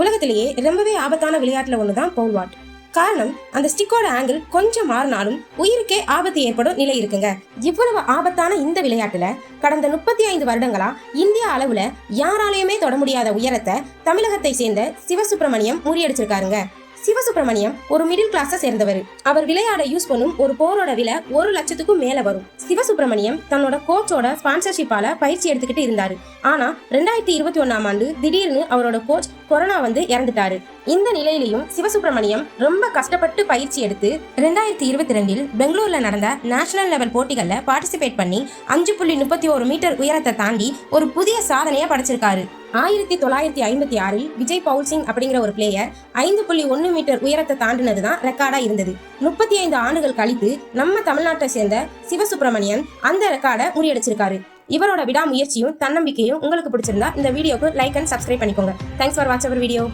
உலகத்திலேயே ரொம்பவே ஆபத்தான விளையாட்டுல ஒண்ணுதான் போல் வாட் காரணம் அந்த ஸ்டிக்கோட ஆங்கிள் கொஞ்சம் மாறினாலும் உயிருக்கே ஆபத்து ஏற்படும் நிலை இருக்குங்க. இவ்வளவு ஆபத்தான இந்த விளையாட்டுல கடந்த முப்பத்தி ஐந்து வருடங்களா இந்திய அளவுல யாராலையுமே தொட முடியாத உயரத்தை தமிழகத்தை சேர்ந்த சிவசுப்பிரமணியம் முறியடிச்சிருக்காருங்க. சிவசுப்பிரமணியம் ஒரு மிடில் கிளாஸை சேர்ந்தவர். அவர் விளையாட யூஸ் பண்ணும் ஒரு போரோட விலை ஒரு லட்சத்துக்கும் மேல வரும். சிவசுப்பிரமணியம் தன்னோட கோச்சோட ஸ்பான்சர்ஷிப்பால பயிற்சி எடுத்துக்கிட்டு இருந்தாரு. ஆனா ரெண்டாயிரத்தி இருபத்தி ஒன்னாம் ஆண்டு திடீர்னு அவரோட கோச் கொரோனா வந்து இறந்துட்டாரு. இந்த நிலையிலையும் சிவசுப்பிரமணியம் ரொம்ப கஷ்டப்பட்டு பயிற்சி எடுத்து ரெண்டாயிரத்தி இருபத்தி ரெண்டில் பெங்களூர்ல நடந்த நேஷனல் லெவல் போட்டிகள்ல பார்ட்டிசிபேட் பண்ணி அஞ்சு புள்ளி முப்பத்தி ஒரு மீட்டர் உயரத்தை தாண்டி ஒரு புதிய சாதனையை படைச்சிருக்காரு. ஆயிரத்தி தொள்ளாயிரத்தி ஐம்பத்தி ஆறில் விஜய் பவுல் சிங் அப்படிங்கிற ஒரு பிளேயர் ஐந்து புள்ளி ஒன்று மீட்டர் உயரத்தை தாண்டினது தான் ரெக்கார்டா இருந்தது. முப்பத்தி ஐந்து ஆண்டுகள் கழித்து நம்ம தமிழ்நாட்டை சேர்ந்த சிவசுப்பிரமணியன் அந்த ரெக்கார்டை முறியடிச்சிருக்காரு. இவரோட விடாமுயற்சியும் தன்னம்பிக்கையும் உங்களுக்கு பிடிச்சிருந்தா இந்த வீடியோக்கு லைக் அண்ட் சப்ஸ்கிரைப் பண்ணிக்கோங்க. Thanks for watch our video